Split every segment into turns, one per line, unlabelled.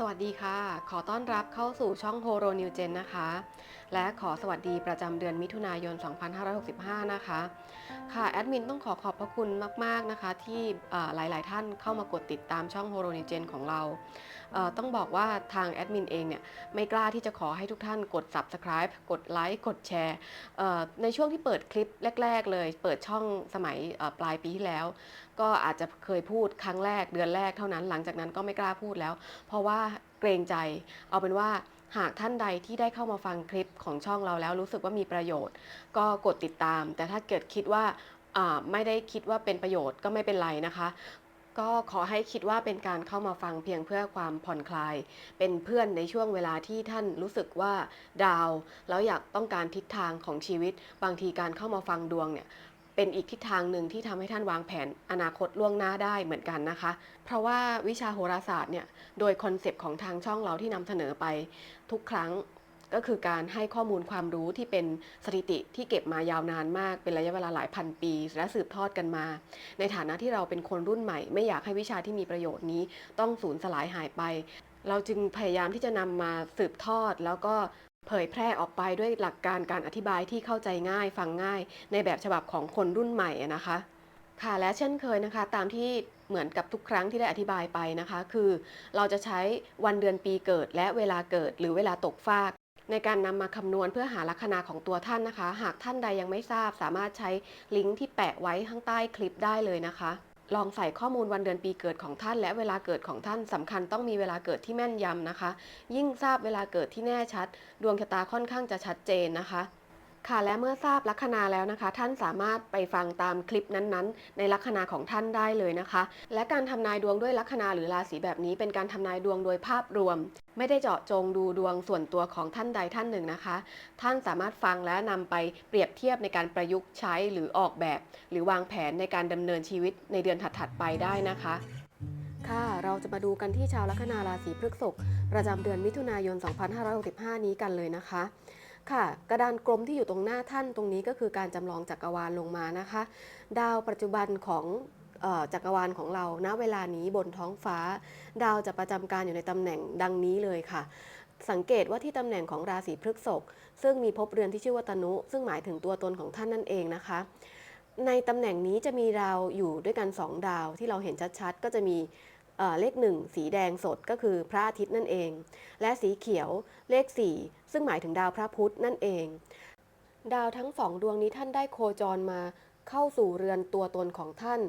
สวัสดีค่ะ ขอต้อนรับเข้าสู่ช่องโฮโรนิวเจนนะคะและขอสวัสดีประจำเดือนมิถุนายน 2565 นะคะ ค่ะแอดมินต้องขอขอบพระคุณมาก ๆ นะคะ ที่หลาย ๆ ท่านเข้ามากดติดตามช่องโฮโรนิเจนของเรา ต้องบอกว่าทางแอดมินเองเนี่ยไม่กล้าที่จะขอให้ทุกท่านกด subscribe กดไลค์กดแชร์ในช่วงที่เปิดคลิปแรก ๆ เลย เปิดช่องสมัยปลายปีที่แล้ว ก็อาจจะเคยพูดครั้งแรกเดือนแรกเท่านั้น หลังจากนั้นก็ไม่กล้าพูดแล้ว เพราะว่าเกรงใจเอาเป็นว่า หากท่านใดที่ได้เข้ามาฟังคลิปของช่องเราแล้วรู้สึกว่ามีประโยชน์ ก็กดติดตาม แต่ถ้าเกิดคิดว่าไม่ได้คิดว่าเป็นประโยชน์ก็ไม่เป็นไรนะคะ ก็ขอให้คิดว่าเป็นการเข้ามาฟังเพียงเพื่อความผ่อนคลาย เป็นเพื่อนในช่วงเวลาที่ท่านรู้สึกว่าดาว แล้วอยากต้องการทิศทางของชีวิต บางทีการเข้ามาฟังดวงเนี่ย เป็นอีกทิศทางหนึ่งที่ทำให้ท่านวางแผนอนาคตล่วงหน้าได้เหมือนกันนะคะ เพราะว่าวิชาโหราศาสตร์เนี่ยโดยคอนเซปต์ของทางช่องเราที่นำเสนอไปทุกครั้งก็คือการให้ข้อมูลความรู้ที่เป็นสถิติที่เก็บมายาวนานมาก เป็นระยะเวลาหลายพันปี และสืบทอดกันมา ในฐานะที่เราเป็นคนรุ่นใหม่ ไม่อยากให้วิชาที่มีประโยชน์นี้ ต้องสูญสลายหายไป เราจึงพยายามที่จะนำมาสืบทอดแล้วก็ เผยแพร่ออกไปด้วยหลักการการอธิบายที่เข้าใจง่ายฟังง่าย ในแบบฉบับของคนรุ่นใหม่นะคะ ค่ะและเช่นเคยนะคะ ตามที่เหมือนกับทุกครั้งที่ได้อธิบายไปนะคะ คือ เราจะใช้วันเดือนปีเกิด และเวลาเกิด หรือเวลาตกฟาก ในการนำมาคำนวณเพื่อหาลัคนาของตัวท่านนะคะ หากท่านใดยังไม่ทราบ สามารถใช้ลิงก์ที่แปะไว้ข้างใต้คลิปได้เลยนะคะ ลองใส่ข้อมูลวันเดือนปีเกิดของท่าน และเวลาเกิดของท่านสำคัญต้องมีเวลาเกิดที่แม่นยำนะคะ ยิ่งทราบเวลาเกิดที่แน่ชัด ดวงชะตาค่อนข้างจะชัดเจนนะคะ ค่ะและเมื่อทราบลัคนาแล้วนะคะ ท่านสามารถไปฟังตามคลิปนั้นๆ ในลัคนาของท่านได้เลยนะคะ และการทำนายดวงด้วยลัคนาหรือราศีแบบนี้ เป็นการทำนายดวงโดยภาพรวม ไม่ได้เจาะจงดูดวงส่วนตัวของท่านใดท่านหนึ่งนะคะ ท่านสามารถฟังและนำไปเปรียบเทียบในการประยุกต์ใช้หรือออกแบบ หรือวางแผนในการดำเนินชีวิตในเดือนถัดๆไปได้นะคะค่ะเราจะมาดูกันที่ชาวลัคนาราศีพฤษภประจำเดือนมิถุนายน 2565 นี้กันเลยนะคะ ค่ะกระดานกลมที่อยู่ตรงหน้าท่านตรงนี้ก็คือการจำลองจักรวาลลงมานะคะ ดาวปัจจุบันของจักรวาลของเราณเวลานี้บนท้องฟ้า ดาวจะประจำการอยู่ในตำแหน่งดังนี้เลยค่ะ สังเกตว่าที่ตำแหน่งของราศีพฤษภซึ่งมีภพเรือนที่ชื่อว่าตนุ ซึ่งหมายถึงตัวตนของท่านนั่นเองนะคะ ในตำแหน่งนี้จะมีดาวอยู่ด้วยกัน 2 ดาวที่เราเห็นชัดๆ ก็จะมี เอ่อเลข 1 สีแดงสดก็คือพระอาทิตย์นั่นเอง และสีเขียวเลข 4 ซึ่งหมายถึงดาวพระพุธนั่นเอง ดาวทั้งสองดวงนี้ท่านได้โคจรมาเข้าสู่เรือนตัวตนของท่าน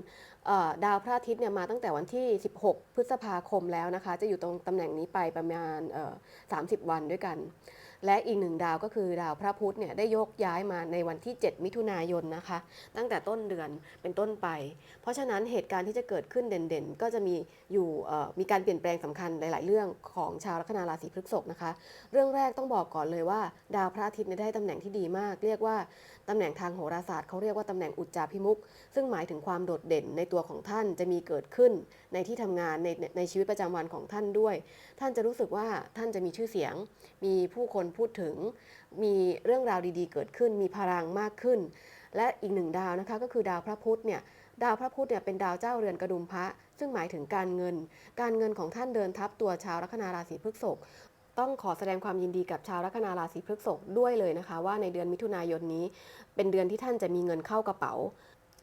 ดาวพระอาทิตย์เนี่ยมาตั้งแต่วันที่ 16 พฤษภาคมแล้วนะคะ จะอยู่ตรงตำแหน่งนี้ไปประมาณ 30 วันด้วยกัน และอีกหนึ่งดาวก็คือดาวพระพุธเนี่ยได้ยกย้ายมาในวันที่ 7 มิถุนายนนะคะ ตั้งแต่ต้นเดือนเป็นต้นไป เพราะฉะนั้นเหตุการณ์ที่จะเกิดขึ้นเด่นๆ ก็จะมีอยู่มีการเปลี่ยนแปลงสำคัญหลาย ๆ เรื่องของชาวลัคนาราศีพฤษภนะคะ เรื่องแรกต้องบอกก่อนเลยว่า ดาวพระอาทิตย์ได้ตำแหน่งที่ดีมาก เรียกว่า ตำแหน่งทางโหราศาสตร์เขาเรียกว่าตำแหน่งอุจจาพิมุกซึ่งหมายถึงความโดดเด่นในตัวของท่านจะมีเกิดขึ้น ในที่ทำงานในในชีวิตประจำวันของท่านด้วย ท่านจะรู้สึกว่าท่านจะมีชื่อเสียง มีผู้คนพูดถึง มีเรื่องราวดีๆ เกิดขึ้น มีพลังมากขึ้น และอีกหนึ่งดาวนะคะก็คือดาวพระพุธเนี่ยดาวพระพุธเนี่ยเป็นดาวเจ้าเรือนกระดุมพระ ซึ่งหมายถึงการเงิน การเงินของท่านเดินทับตัวชาวลัคนาราศีพฤษภ ต้องขอแสดงความยินดีกับชาวลัคนาราศีพฤษภด้วยเลยนะคะ ว่าในเดือนมิถุนายนนี้ เป็นเดือนที่ท่านจะมีเงินเข้ากระเป๋า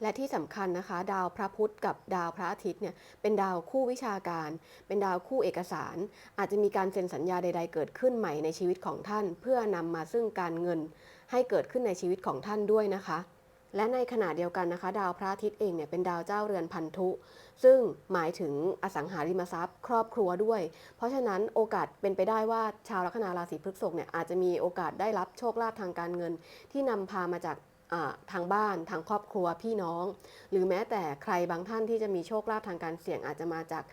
และที่สำคัญนะคะ ดาวพระพุธกับดาวพระอาทิตย์เนี่ยเป็นดาวคู่วิชาการ เป็นดาวคู่เอกสาร อาจจะมีการเซ็นสัญญาใด ๆ เกิดขึ้นใหม่ในชีวิตของท่าน เพื่อนำมาซึ่งการเงินให้เกิดขึ้นในชีวิตของท่านด้วยนะคะ และในขณะเดียวกันนะคะ ดาวพระอาทิตย์เองเนี่ยเป็นดาวเจ้าเรือนพันธุ ซึ่งหมายถึงอสังหาริมทรัพย์ ครอบครัวด้วย เพราะฉะนั้นโอกาสเป็นไปได้ว่าชาวลัคนาราศีพฤษภเนี่ยอาจจะมีโอกาสได้รับโชคลาภทางการเงิน ที่นำพามาจากทางบ้านทางครอบครัวพี่น้อง หรือแม้แต่ใครบางท่านที่จะมีโชคลาภทางการเสี่ยงอาจจะมาจาก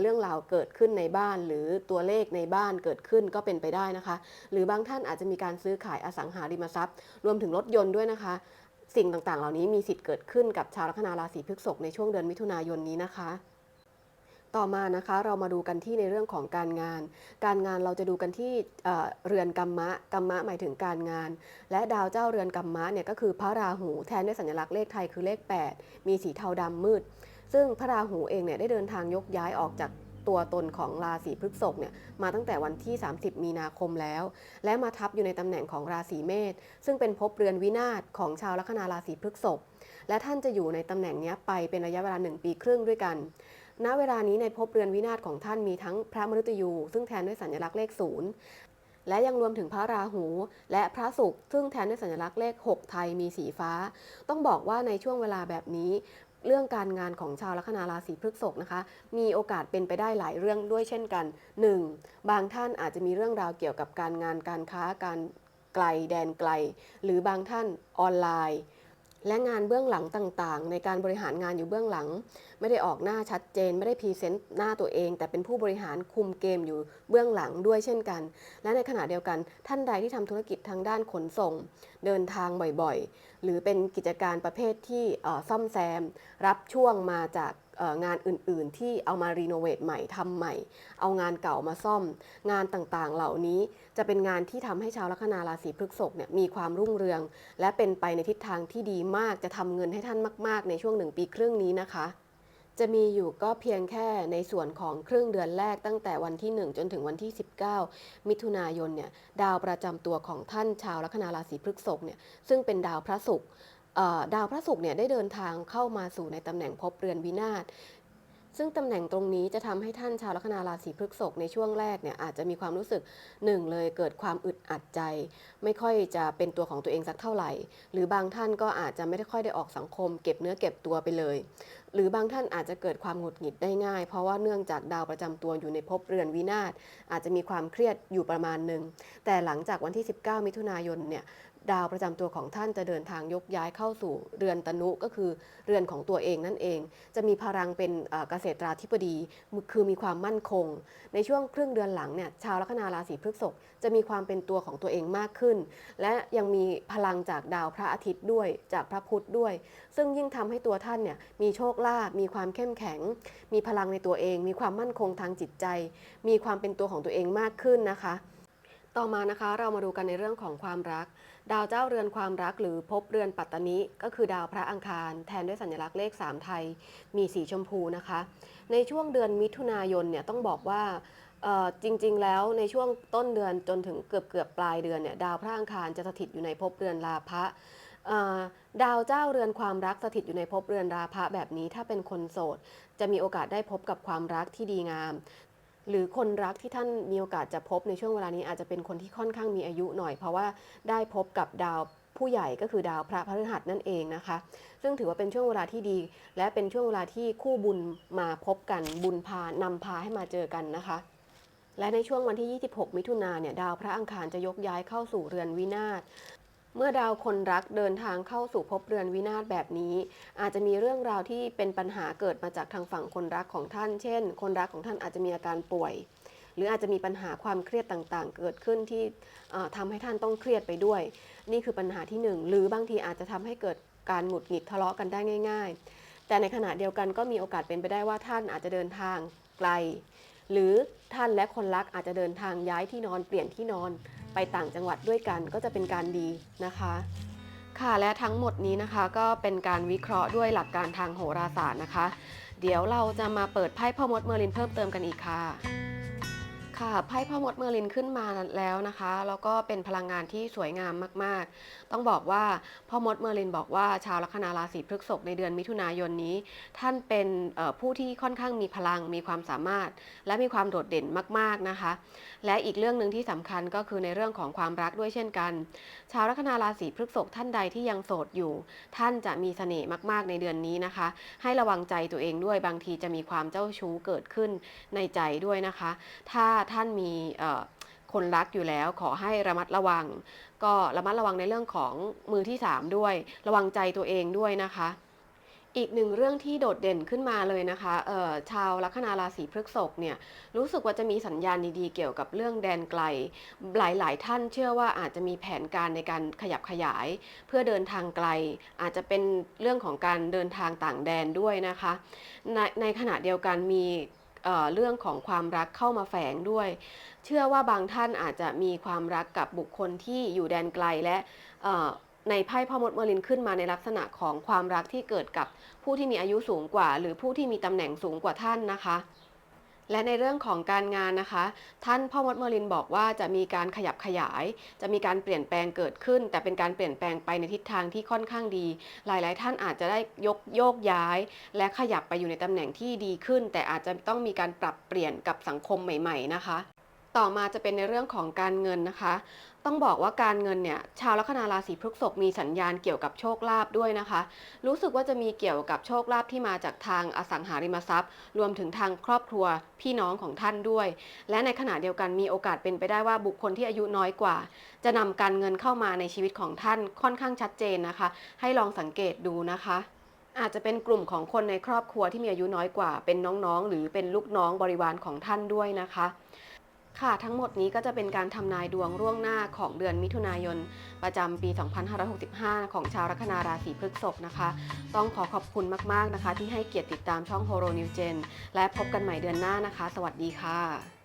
เรื่องราวเกิดขึ้นในบ้าน หรือตัวเลขในบ้านเกิดขึ้นก็เป็นไปได้นะคะ หรือบางท่านอาจจะมีการซื้อขายอสังหาริมทรัพย์ รวมถึงรถยนต์ด้วยนะคะ สิ่งต่างๆ เหล่านี้มีสิทธิ์เกิดขึ้นกับชาวลัคนาราศีพฤษภในช่วงเดือนมิถุนายนนี้นะคะ ต่อมานะคะเรามาดูกันที่ในเรื่องของการงาน การงานเราจะดูกันที่เเรือนกัมมะกัมมะหมายถึงการงาน และดาวเจ้าเรือนกัมมะเนี่ยก็คือพระราหูแทนด้วยสัญลักษณ์เลขไทยคือเลข 8 มีสีเทาดำมืด ซึ่งพระราหูเองเนี่ยได้เดินทางยกย้ายออกจาก ตัวตนของราศีพฤษภเนี่ยมาตั้งแต่วันที่ 30 มีนาคมแล้ว และมาทับอยู่ในตำแหน่งของราศีเมษซึ่งเป็นภพเรือนวินาศของชาวลัคนาราศีพฤษภและท่านจะอยู่ในตำแหน่งนี้ไปเป็นระยะเวลา 1 ปีครึ่งด้วยกันณเวลานี้ในภพเรือนวินาศของท่านมีทั้งพระมฤตยู ซึ่งแทนด้วยสัญลักษณ์เลขศูนย์และยังรวมถึงพระราหู และพระศุกร์ซึ่งแทนด้วยสัญลักษณ์เลข 6 ไทยมีสีฟ้า ต้องบอกว่าในช่วงเวลาแบบนี้ เรื่องการงานของชาวลัคนาราศีพฤษภนะคะ มีโอกาสเป็นไปได้หลายเรื่องด้วยเช่นกัน 1. บางท่านอาจจะมีเรื่องราวเกี่ยวกับการงานการค้าการไกลแดนไกล หรือบางท่านออนไลน์ และงานเบื้องหลังต่างๆ ในการบริหารงานอยู่เบื้องหลัง ไม่ได้ออกหน้าชัดเจน ไม่ได้พรีเซนต์หน้าตัวเอง แต่เป็นผู้บริหารคุมเกมอยู่เบื้องหลังด้วยเช่นกัน และในขณะเดียวกันท่านใดที่ทำธุรกิจทางด้านขนส่ง เดินทางบ่อยๆ หรือเป็นกิจการประเภทที่เอ่อซ่อมแซม รับช่วงมาจาก งานอื่นๆ ที่เอามารีโนเวทใหม่ทำใหม่ เอางานเก่ามาซ่อม งานต่างๆ เหล่านี้จะเป็นงานที่ทำให้ชาวลัคนาราศีพฤษภเนี่ยมีความรุ่งเรือง และเป็นไปในทิศทางที่ดีมากจะทำเงินให้ท่านมาก ๆ ในช่วงหนึ่งปีครึ่งนี้นะคะจะมีอยู่ก็เพียงแค่ในส่วนของครึ่งเดือนแรกตั้งแต่วันที่ 1 จนถึงวันที่ 19 มิถุนายนเนี่ยดาวประจำตัวของท่านชาวลัคนาราศีพฤษภเนี่ยซึ่งเป็นดาวพระศุกร์ ดาวพระศุกร์เนี่ยได้เดินทางเข้ามาสู่ในตำแหน่งภพเรือนวินาศซึ่งตำแหน่งตรงนี้จะทำให้ท่านชาวลัคนาราศีพฤษภในช่วงแรกเนี่ยอาจจะมีความรู้สึกหนึ่งเลยเกิดความอึดอัดใจ ไม่ค่อยจะเป็นตัวของตัวเองสักเท่าไหร่ หรือบางท่านก็อาจจะไม่ได้ค่อยได้ออกสังคม เก็บเนื้อเก็บตัวไปเลย หรือบางท่านอาจจะเกิดความหงุดหงิดได้ง่าย เพราะว่าเนื่องจากดาวประจำตัวอยู่ในภพเรือนวินาศอาจจะมีความเครียดอยู่ประมาณหนึ่งแต่หลังจากวันที่ 19 มิถุนายนเนี่ย ดาวประจำตัวของท่านจะเดินทางยกย้ายเข้าสู่เรือนตนุก็คือเรือนของตัวเองนั่นเอง จะมีพลังเป็นเกษตราธิบดีคือมีความมั่นคง ในช่วงครึ่งเดือนหลังเนี่ยชาวลัคนาราศีพฤษภจะมีความเป็นตัวของตัวเองมากขึ้น และยังมีพลังจากดาวพระอาทิตย์ด้วยจากพระพุธด้วย ซึ่งยิ่งทำให้ตัวท่านเนี่ยมีโชคลาภมีความเข้มแข็ง มีพลังในตัวเอง มีความมั่นคงทางจิตใจ มีความเป็นตัวของตัวเองมากขึ้นนะคะ ต่อมานะคะเรามาดูกันในเรื่องของความรัก ดาวเจ้าเรือนความรักหรือภพเรือนปัตตนิก็คือดาวพระอังคาร แทนด้วยสัญลักษณ์เลข 3 ไทย มีสีชมพูนะคะ ในช่วงเดือนมิถุนายนเนี่ยต้องบอกว่าจริงๆ แล้วในช่วงต้นเดือนจนถึงเกือบเกือบปลายเดือนเนี่ยดาวพระอังคารจะสถิตอยู่ในภพเรือนราพะดาวเจ้าเรือนความรักสถิตอยู่ในภพเรือนราพะแบบนี้ถ้าเป็นคนโสด จะมีโอกาสได้พบกับความรักที่ดีงาม หรือคนรักที่ท่านมีโอกาสจะพบในช่วงเวลานี้อาจจะเป็นคนที่ค่อนข้างมีอายุหน่อย เพราะว่าได้พบกับดาวผู้ใหญ่ก็คือดาวพระพฤหัสนั่นเองนะคะ ซึ่งถือว่าเป็นช่วงเวลาที่ดี และเป็นช่วงเวลาที่คู่บุญมาพบกันบุญพานำพาให้มาเจอกันนะคะและในช่วงวันที่ 26 มิถุนาเนี่ย ดาวพระอังคารจะยกย้ายเข้าสู่เรือนวินาศ เมื่อดาวคนรักเดินทางเข้าสู่ภพเรือนวินาศแบบนี้ อาจจะมีเรื่องราวที่เป็นปัญหาเกิดมาจากทางฝั่งคนรักของท่าน เช่น คนรักของท่านอาจจะมีอาการป่วย หรืออาจจะมีปัญหาความเครียดต่างๆ เกิดขึ้นที่เอ่อทำให้ท่านต้องเครียดไปด้วย นี่คือปัญหาที่หนึ่งหรือบางทีอาจจะทำให้เกิดการหงุดหงิดทะเลาะกันได้ง่าย ๆ แต่ในขณะเดียวกันก็มีโอกาสเป็นไปได้ว่าท่านอาจจะเดินทางไกล หรือท่านและคนรักอาจจะเดินทางย้ายที่นอนเปลี่ยนที่นอน ไปต่างจังหวัดด้วยกันก็จะเป็นการดีนะคะ ค่ะและทั้งหมดนี้นะคะก็เป็นการวิเคราะห์ด้วยหลักการทางโหราศาสตร์นะคะ เดี๋ยวเราจะมาเปิดไพ่พ่อมดเมอร์ลินเพิ่มเติมกันอีกค่ะ ค่ะไพ่พ่อมดเมอร์ลินขึ้นมาแล้วนะคะ แล้วก็เป็นพลังงานที่สวยงามมาก ๆ ต้องบอกว่าพ่อมดเมอร์ลินบอกว่าชาวลัคนาราศีพฤษภในเดือนมิถุนายนนี้ ท่านเป็นผู้ที่ค่อนข้างมีพลังมีความสามารถ และมีความโดดเด่นมาก ๆ นะคะ และอีกเรื่องหนึ่งที่สำคัญก็คือในเรื่องของความรักด้วยเช่นกัน ชาวลัคนาราศีพฤษภท่านใดที่ยังโสดอยู่ ท่านจะมีเสน่ห์มากๆในเดือนนี้นะคะ ให้ระวังใจตัวเองด้วยบางทีจะมีความเจ้าชู้เกิดขึ้นในใจด้วยนะคะ ถ้าท่านมีคนรักอยู่แล้วขอให้ระมัดระวัง ก็ระมัดระวังในเรื่องของมือที่ 3 ด้วย ระวังใจตัวเองด้วยนะคะ อีกหนึ่งเรื่องที่โดดเด่นขึ้นมาเลยนะคะชาวลัคนาราศีพฤษภเนี่ยรู้สึกว่าจะมีสัญญาณดีๆ เกี่ยวกับเรื่องแดนไกล หลายๆ ท่านเชื่อว่าอาจจะมีแผนการในการขยับขยาย เพื่อเดินทางไกล อาจจะเป็นเรื่องของการเดินทางต่างแดนด้วยนะคะ ในในขณะเดียวกันมี เรื่องของความรักเข้ามาแฝงด้วย เชื่อว่าบางท่านอาจจะมีความรักกับบุคคลที่อยู่แดนไกลและในไพ่พ่อมดเมอร์ลินขึ้นมาในลักษณะของความรักที่เกิดกับผู้ที่มีอายุสูงกว่า หรือผู้ที่มีตำแหน่งสูงกว่าท่านนะคะ และในเรื่องของการงานนะคะ ท่านพ่อมดเมอรินบอกว่าจะมีการขยับขยาย จะมีการเปลี่ยนแปลงเกิดขึ้น แต่เป็นการเปลี่ยนแปลงไปในทิศทางที่ค่อนข้างดี หลาย ๆ ท่านอาจจะได้ยกโยกย้าย และขยับไปอยู่ในตำแหน่งที่ดีขึ้น แต่อาจจะต้องมีการปรับเปลี่ยนกับสังคมใหม่ ๆ นะคะ ต่อมาจะเป็นในเรื่องของการเงินนะคะ ต้องบอกว่าการเงินเนี่ยชาวลัคนาราศีพฤษภมีสัญญาณเกี่ยวกับโชคลาภด้วยนะคะ รู้สึกว่าจะมีเกี่ยวกับโชคลาภที่มาจากทางอสังหาริมทรัพย์ รวมถึงทางครอบครัวพี่น้องของท่านด้วย และในขณะเดียวกันมีโอกาสเป็นไปได้ว่าบุคคลที่อายุน้อยกว่า จะนำการเงินเข้ามาในชีวิตของท่านค่อนข้างชัดเจนนะคะ ให้ลองสังเกตดูนะคะอาจจะเป็นกลุ่มของคนในครอบครัวที่มีอายุน้อยกว่า เป็นน้องๆ หรือเป็นลูกน้องบริวารของท่านด้วยนะคะ ค่ะทั้งหมดนี้ก็จะเป็นการทำนายดวงร่วงหน้าของเดือนมิถุนายน ประจำปี 2565 ของชาวลัคนาราศีพฤษภนะคะ ต้องขอขอบคุณมาก ๆ นะคะ ที่ให้เกียรติติดตามช่อง Horo New Gen และพบกันใหม่เดือนหน้านะคะ สวัสดีค่ะ